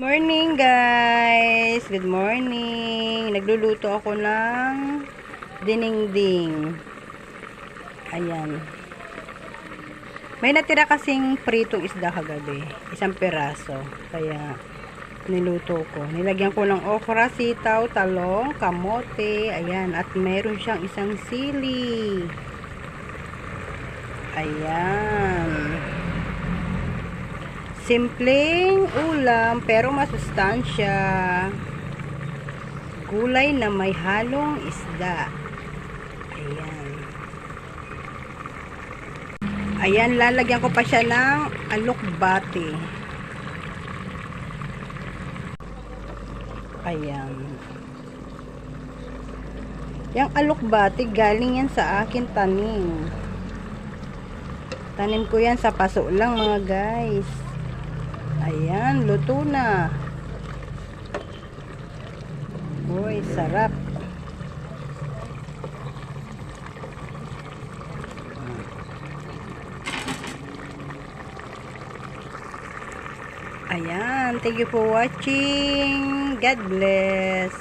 Morning guys! Good morning! Nagluluto ako ng dinengding. Ayan. May natira kasing pritong isda kagabi. Isang peraso. Kaya niluto ko. Nilagyan ko ng okra, sitaw, talong, kamote. Ayan. At mayroon siyang isang sili. Ayan. Simpleng ulam pero masustansya. Gulay na may halong isda. Ayan. Ayan, lalagyan ko pa siya ng alokbati. Ayan. Yung alokbati, galing yan sa akin tanim. Tanim ko yan sa paso lang mga guys. Ayan, luto na. Uy, sarap. Ayan, thank you for watching. God bless.